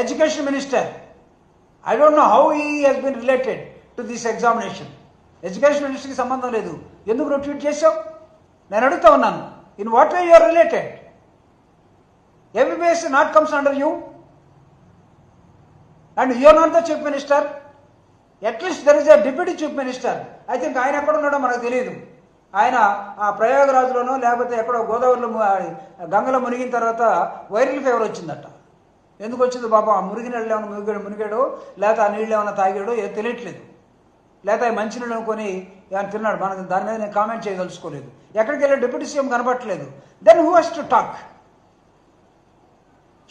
Education minister I don't know how he has been related to this examination education మినిస్టర్కి సంబంధం లేదు. ఎందుకు నువ్వు tweet చేసావు నేను అడుగుతా ఉన్నాను. In what way you're related MBBS not comes under you and you're not the chief minister at least there is a deputy chief minister I think ఆయన ఎక్కడ ఉన్నాడో మనకు తెలియదు ఆయన ఆ ప్రయాగరాజులోనో లేకపోతే ఎక్కడో గోదావరిలో గంగలో మునిగిన తర్వాత వైరల్ ఫీవర్ వచ్చిందట. ఎందుకు వచ్చింది బాబా ఆ మురిగి నీళ్ళు ఏమైనా మునిగాడు మునిగాడు? లేకపోతే ఆ నీళ్ళు ఏమైనా తాగాడో? ఏ తెలియట్లేదు. లేకపోతే ఆ మంచినీళ్ళు అనుకొని ఆయన తిన్నాడు? మనకు దాని మీద నేను కామెంట్ చేయదలుచుకోలేదు. ఎక్కడికి వెళ్ళి డిప్యూటీ సీఎం కనపట్లేదు then who he's to talk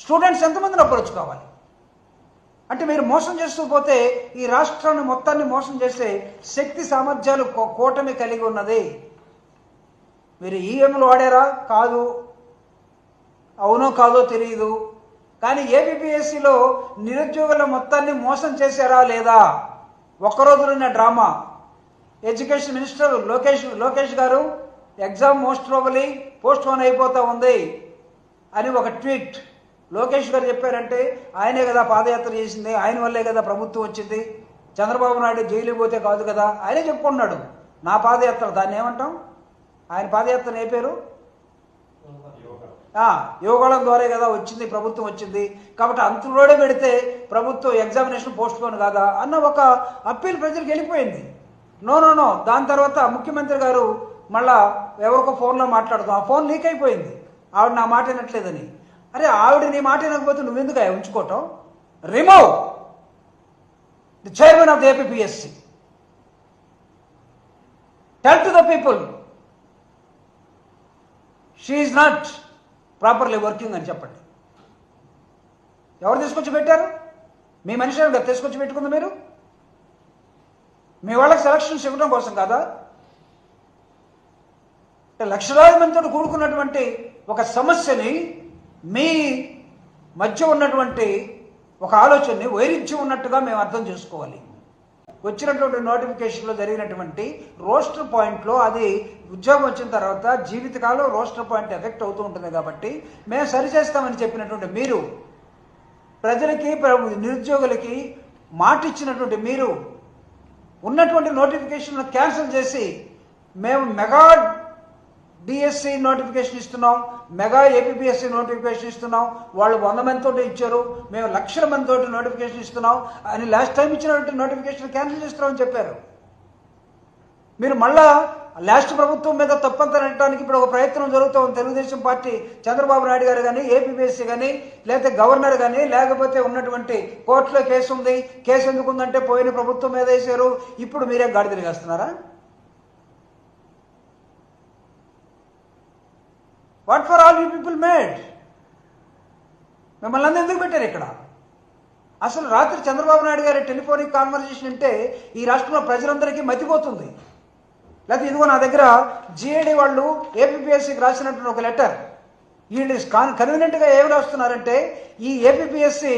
students ఎంతమందిని అప్రోచ్ కావాలి? అంటే మీరు మోసం చేస్తూ పోతే ఈ రాష్ట్రాన్ని మొత్తాన్ని మోసం చేసే శక్తి సామర్థ్యాలు కూ- కూటమి కలిగి ఉన్నది. మీరు ఈఎంలు వాడారా? కాదు. అవునో కాదో తెలియదు కానీ ఏబిపిఎస్సిలో నిరుద్యోగుల మొత్తాన్ని మోసం చేశారా లేదా? ఒక్కరోజులున్న drama. Education minister Lokesh Lokesh గారు exam most probably postpone అయిపోతా ఉంది అని ఒక ట్వీట్ లోకేష్ గారు చెప్పారంటే ఆయనే కదా పాదయాత్ర చేసింది ఆయన వల్లే కదా ప్రభుత్వం వచ్చింది. చంద్రబాబు నాయుడు జైలు పోతే కాదు కదా ఆయనే చెప్పుకున్నాడు నా పాదయాత్ర దాన్ని ఏమంటాం? ఆయన పాదయాత్ర ఏ పేరు? యోగాళం ద్వారా కదా వచ్చింది ప్రభుత్వం వచ్చింది. కాబట్టి అంతలోనే పెడితే ప్రభుత్వం ఎగ్జామినేషన్ పోస్ట్ పోన్ కాదా అన్న ఒక అప్పీల్ ప్రజలకు వెళ్ళిపోయింది. No no no. దాని తర్వాత ముఖ్యమంత్రి గారు మళ్ళా ఎవరికో ఫోన్లో మాట్లాడుతాం ఆ ఫోన్ లీక్ అయిపోయింది. ఆవిడ నా మాట వినట్లేదని. అరే ఆవిడ నీ మాట వినకపోతే నువ్వెందుకు అయ్యా ఉంచుకోవటం? Remove! The chairman of the APSC tell to the people she is not properly working అని చెప్పండి. ఎవరు తీసుకొచ్చి పెట్టారు? మీ మనిషి కదా తీసుకొచ్చి పెట్టుకుంది మీరు? మీ వాళ్ళకి సెలక్షన్స్ ఇవ్వడం కోసం కాదా? అంటే లక్షలాది మందితో కూడుకున్నటువంటి ఒక సమస్యని మీ మధ్య ఉన్నటువంటి ఒక ఆలోచనని వైరుధ్యం ఉన్నట్టుగా మేము అర్థం చేసుకోవాలి. వచ్చినటువంటి నోటిఫికేషన్లో జరిగినటువంటి రోస్టర్ పాయింట్లో అది ఉద్యోగం వచ్చిన తర్వాత జీవితకాలం రోస్టర్ పాయింట్ ఎఫెక్ట్ అవుతూ ఉంటుంది కాబట్టి మేము సరిచేస్తామని చెప్పినటువంటి మీరు ప్రజలకి నిరుద్యోగులకి మాట ఇచ్చినటువంటి మీరు ఉన్నటువంటి నోటిఫికేషన్ క్యాన్సిల్ చేసి మేము మెగా డిఎస్సి నోటిఫికేషన్ ఇస్తున్నాం మెగా ఏపీఎస్సి నోటిఫికేషన్ ఇస్తున్నాం వాళ్ళు వంద మందితో ఇచ్చారు మేము లక్షల మందితో నోటిఫికేషన్ ఇస్తున్నాం అని లాస్ట్ టైం ఇచ్చినటువంటి నోటిఫికేషన్ క్యాన్సిల్ చేస్తున్నామని చెప్పారు. మీరు మళ్ళా లాస్ట్ ప్రభుత్వం మీద తప్పంత నెట్టడానికి ఇప్పుడు ఒక ప్రయత్నం జరుగుతోంది తెలుగుదేశం పార్టీ చంద్రబాబు నాయుడు గారు కానీ ఏపీఎస్సీ కానీ లేకపోతే గవర్నర్ కానీ లేకపోతే ఉన్నటువంటి కోర్టులో కేసు ఉంది కేసు ఎందుకు ఉందంటే పోయిన ప్రభుత్వం మీద వేసారు ఇప్పుడు మీరే గాడి తిరిగేస్తున్నారా? What for all you people made మిమ్మల్ని అందరూ ఎందుకు పెట్టారు ఇక్కడ? అసలు రాత్రి చంద్రబాబు నాయుడు గారి టెలిఫోనిక్ కాన్వర్జేషన్ అంటే ఈ రాష్ట్రంలో ప్రజలందరికీ మతిపోతుంది. లేకపోతే ఇదిగో నా దగ్గర జిఏడి వాళ్ళు ఏపీఎస్సికి రాసినటువంటి ఒక లెటర్. వీళ్ళు కాన్ కన్వీనెంట్గా ఏమి రాస్తున్నారంటే ఈ ఏపీఎస్సి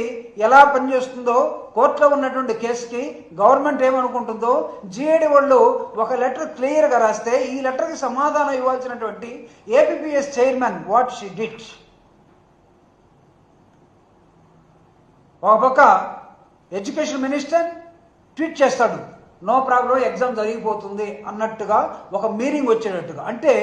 ఎలా పనిచేస్తుందో కోర్టులో ఉన్నటువంటి కేసుకి గవర్నమెంట్ ఏమనుకుంటుందో జీఏడి వాళ్ళు ఒక లెటర్ క్లియర్గా రాస్తే ఈ లెటర్కి సమాధానం ఇవ్వాల్సినటువంటి APS chairman what she did ఒక పక్క ఎడ్యుకేషన్ మినిస్టర్ ట్వీట్ చేస్తాడు. నో ప్రాబ్లం ఎగ్జామ్ జరిగిపోతుంది అన్నట్టుగా ఒక మీనింగ్ వచ్చేటట్టుగా. అంటే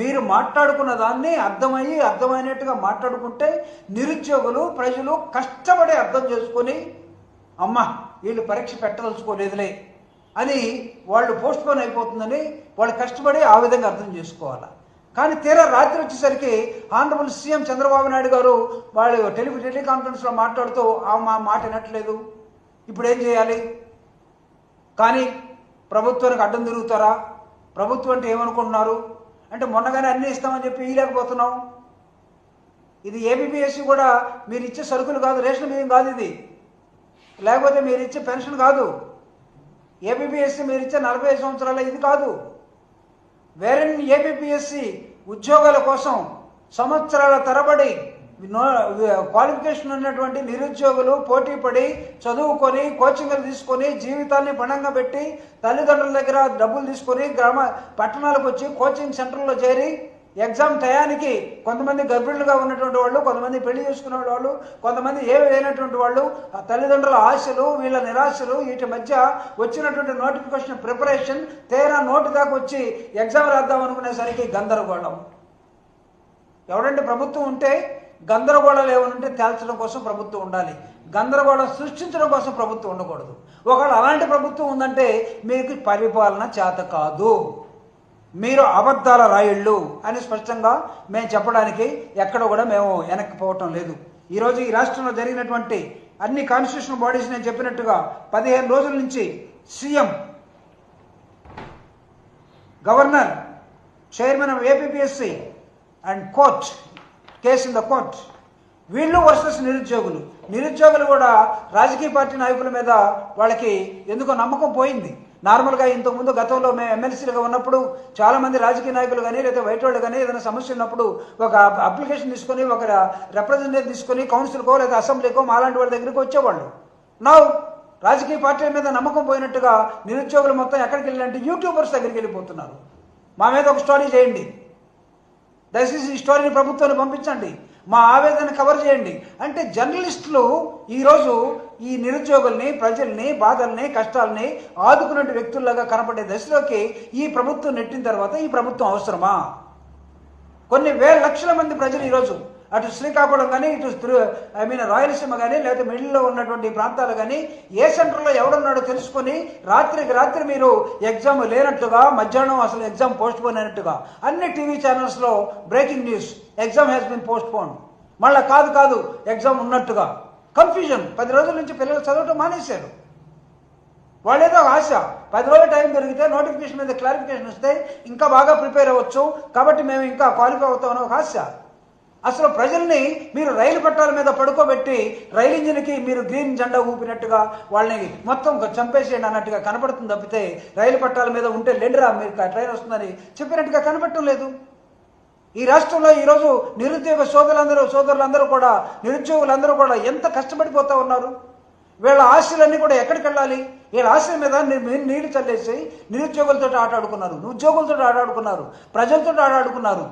మీరు మాట్లాడుకున్న దాన్ని అర్థమయ్యి అర్థమైనట్టుగా మాట్లాడుకుంటే నిరుద్యోగులు ప్రజలు కష్టపడి అర్థం చేసుకొని అమ్మ వీళ్ళు పరీక్ష పెట్టదలుచుకోలేదులే అని వాళ్ళు పోస్ట్పోన్ అయిపోతుందని వాళ్ళు కష్టపడి ఆ విధంగా అర్థం చేసుకోవాలి? కానీ తీరా రాత్రి వచ్చేసరికి ఆనరబుల్ సీఎం చంద్రబాబు నాయుడు గారు వాళ్ళు టెలి టెలికాన్ఫరెన్స్లో మాట్లాడుతూ ఆ మా మాట వినట్లేదు. ఇప్పుడు ఏం చేయాలి? కానీ ప్రభుత్వానికి అడ్డం తిరుగుతారా? ప్రభుత్వం అంటే ఏమనుకుంటున్నారు? అంటే మొన్నగానే అన్ని ఇస్తామని చెప్పి ఇవ్వలేకపోతున్నాం ఇది ఏబిపిఎస్సి కూడా మీరు ఇచ్చే సరుకులు కాదు రేషన్ బియ్యం కాదు ఇది. లేకపోతే మీరు ఇచ్చే పెన్షన్ కాదు. ఏబిపిఎస్సి మీరు ఇచ్చే నలభై ఐదు సంవత్సరాల ఇది కాదు. వేరే ఏబిపిఎస్సి ఉద్యోగాల కోసం సంవత్సరాల తరబడి క్వాలిఫికేషన్ ఉన్నటువంటి నిరుద్యోగులు పోటీ పడి చదువుకొని కోచింగ్లు తీసుకొని జీవితాన్ని పణంగా పెట్టి తల్లిదండ్రుల దగ్గర డబ్బులు తీసుకొని గ్రామ పట్టణాలకు వచ్చి కోచింగ్ సెంటర్లో చేరి ఎగ్జామ్ టయానికి కొంతమంది గర్భిణులుగా ఉన్నటువంటి వాళ్ళు కొంతమంది పెళ్ళి చేసుకునే వాళ్ళు కొంతమంది ఏ లేనటువంటి వాళ్ళు ఆ తల్లిదండ్రుల ఆశలు వీళ్ళ నిరాశలు వీటి మధ్య వచ్చినటువంటి నోటిఫికేషన్ ప్రిపరేషన్ తేరా నోటి దాకా వచ్చి ఎగ్జామ్ రాద్దాం అనుకునేసరికి గందరగోళం. ఎవడంటే ప్రభుత్వం ఉంటే గందరగోళాలు ఏమైనా తేల్చడం కోసం ప్రభుత్వం ఉండాలి. గందరగోళం సృష్టించడం కోసం ప్రభుత్వం ఉండకూడదు. ఒకవేళ అలాంటి ప్రభుత్వం ఉందంటే మీకు పరిపాలన చేత కాదు. మీరు అబద్ధాల రాయుళ్ళు అని స్పష్టంగా మేము చెప్పడానికి ఎక్కడ కూడా మేము వెనక్కిపోవటం లేదు. ఈరోజు ఈ రాష్ట్రంలో జరిగినటువంటి అన్ని కాన్స్టిట్యూషన్ బాడీస్ నేను చెప్పినట్టుగా పదిహేను రోజుల నుంచి CM governor chairman of APSC and coach case in the court. వీళ్ళు వర్సెస్ నిరుద్యోగులు. నిరుద్యోగులు కూడా రాజకీయ పార్టీ నాయకుల మీద వాళ్ళకి ఎందుకో నమ్మకం పోయింది. నార్మల్గా ఇంతకుముందు గతంలో మేము ఎమ్మెల్సీలుగా ఉన్నప్పుడు చాలామంది రాజకీయ నాయకులు కానీ లేదా బయట వాళ్ళు కానీ ఏదైనా సమస్య ఉన్నప్పుడు ఒక అప్లికేషన్ తీసుకొని ఒక రిప్రజెంటేటివ్ తీసుకొని కౌన్సిల్కో లేదా అసెంబ్లీకో మాలాంటి వాళ్ళ దగ్గరికి వచ్చేవాళ్ళు. నౌ రాజకీయ పార్టీల మీద నమ్మకం పోయినట్టుగా నిరుద్యోగులు మొత్తం ఎక్కడికి వెళ్ళాలంటే యూట్యూబర్స్ దగ్గరికి వెళ్ళిపోతున్నారు. మా మీద ఒక స్టోరీ చేయండి. దయచేసి ఈ స్టోరీని ప్రభుత్వాన్ని పంపించండి. మా ఆవేదన కవర్ చేయండి. అంటే జర్నలిస్టులు ఈరోజు ఈ నిరుద్యోగుల్ని ప్రజల్ని బాధల్ని కష్టాలని ఆదుకునే వ్యక్తుల్లాగా కనపడే దశలోకి ఈ ప్రభుత్వం నెట్టిన తర్వాత ఈ ప్రభుత్వం అవసరమా? కొన్ని వేల లక్షల మంది ప్రజలు ఈరోజు అటు శ్రీకాకుళం కానీ ఇటు ఐ మీన్ రాయలసీమ కానీ లేకపోతే మిడిల్లో ఉన్నటువంటి ప్రాంతాలు కానీ ఏ సెంటర్లో ఎవడున్నాడో తెలుసుకొని రాత్రికి రాత్రి మీరు ఎగ్జామ్ లేనట్టుగా మధ్యాహ్నం అసలు ఎగ్జామ్ పోస్ట్ పోన్ అయినట్టుగా అన్ని టీవీ ఛానల్స్లో breaking news exam has been postponed మళ్ళీ కాదు కాదు ఎగ్జామ్ ఉన్నట్టుగా. కన్ఫ్యూజన్ పది రోజుల నుంచి పిల్లలు చదవటం మానేశారు. వాళ్ళేదో ఆశ. పది రోజుల టైం దొరికితే నోటిఫికేషన్ మీద క్లారిఫికేషన్ వస్తే ఇంకా బాగా ప్రిపేర్ అవ్వచ్చు. కాబట్టి మేము ఇంకా క్వాలిఫై అవుతామని ఒక ఆశ. అసలు ప్రజల్ని మీరు రైలు పట్టాల మీద పడుకోబెట్టి రైలు ఇంజిన్కి మీరు గ్రీన్ జెండా ఊపినట్టుగా వాళ్ళని మొత్తం చంపేసేయండి అన్నట్టుగా కనపడుతుంది తప్పితే రైలు పట్టాల మీద ఉంటే లెండరా మీరు ట్రైన్ వస్తుందని చెప్పినట్టుగా కనపడటం లేదు. ఈ రాష్ట్రంలో ఈరోజు నిరుద్యోగ సోదరులందరూ సోదరులందరూ కూడా నిరుద్యోగులందరూ కూడా ఎంత కష్టపడిపోతూ ఉన్నారు? వీళ్ళ ఆశలన్నీ కూడా ఎక్కడికి వెళ్ళాలి? వీళ్ళ ఆశల మీద నీళ్ళు చల్లేసి నిరుద్యోగులతో ఆటాడుకున్నారు ఉద్యోగులతో ఆటాడుకున్నారు ప్రజలతో ఆటాడుకున్నారు.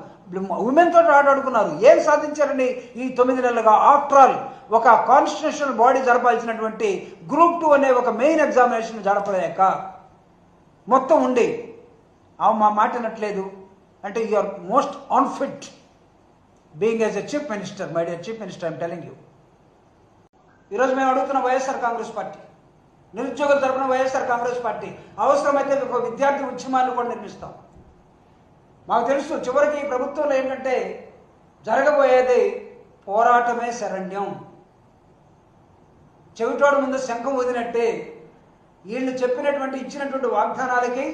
ఉమెన్ తోటి ఏం సాధించారని ఈ తొమ్మిది నెలలుగా? ఆఫ్టర్ ఆల్ ఒక కాన్స్టిట్యూషనల్ బాడీ జరపాల్సినటువంటి గ్రూప్ టూ అనే ఒక మెయిన్ ఎగ్జామినేషన్ జరపలేక మొత్తం ఉండి ఆమె మా మాట వినట్లేదు. అంటే you are most unfit being as a chief minister my dear chief minister I'm telling you ఈరోజు మేము అడుగుతున్న వైఎస్ఆర్ కాంగ్రెస్ పార్టీ నిరుద్యోగుల తరపున వైఎస్ఆర్ కాంగ్రెస్ పార్టీ అవసరమైతే ఒక విద్యార్థి ఉద్యమాన్ని కూడా నిర్మిస్తాం. మాకు తెలుసు చివరికి ఈ ప్రభుత్వంలో ఏంటంటే జరగబోయేది పోరాటమే శరణ్యం. చెవిటోడు ముందు శంఖం వదినట్టే వీళ్ళు చెప్పినటువంటి ఇచ్చినటువంటి వాగ్దానాలకి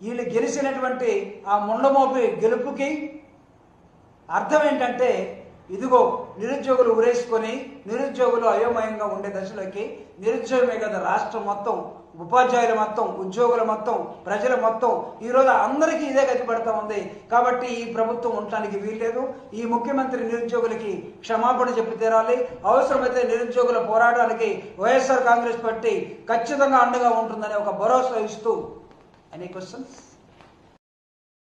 వీళ్ళు గెలిచినటువంటి ఆ ముండమోపి గెలుపుకి అర్థం ఏంటంటే ఇదిగో నిరుద్యోగులు ఉరేసుకొని నిరుద్యోగులు అయోమయంగా ఉండే దశలోకి నిరుద్యోగమే కదా రాష్ట్రం మొత్తం. ఉపాధ్యాయుల మొత్తం ఉద్యోగుల మొత్తం ప్రజల మొత్తం ఈరోజు అందరికీ ఇదే గతి పడుతూ ఉంది. కాబట్టి ఈ ప్రభుత్వం ఉండటానికి వీల్లేదు. ఈ ముఖ్యమంత్రి నిరుద్యోగులకి క్షమాపణ చెప్పి తీరాలి. అవసరమైతే నిరుద్యోగుల పోరాటానికి వైఎస్ఆర్ కాంగ్రెస్ పార్టీ ఖచ్చితంగా అండగా ఉంటుందని ఒక భరోసా ఇస్తూ. Any questions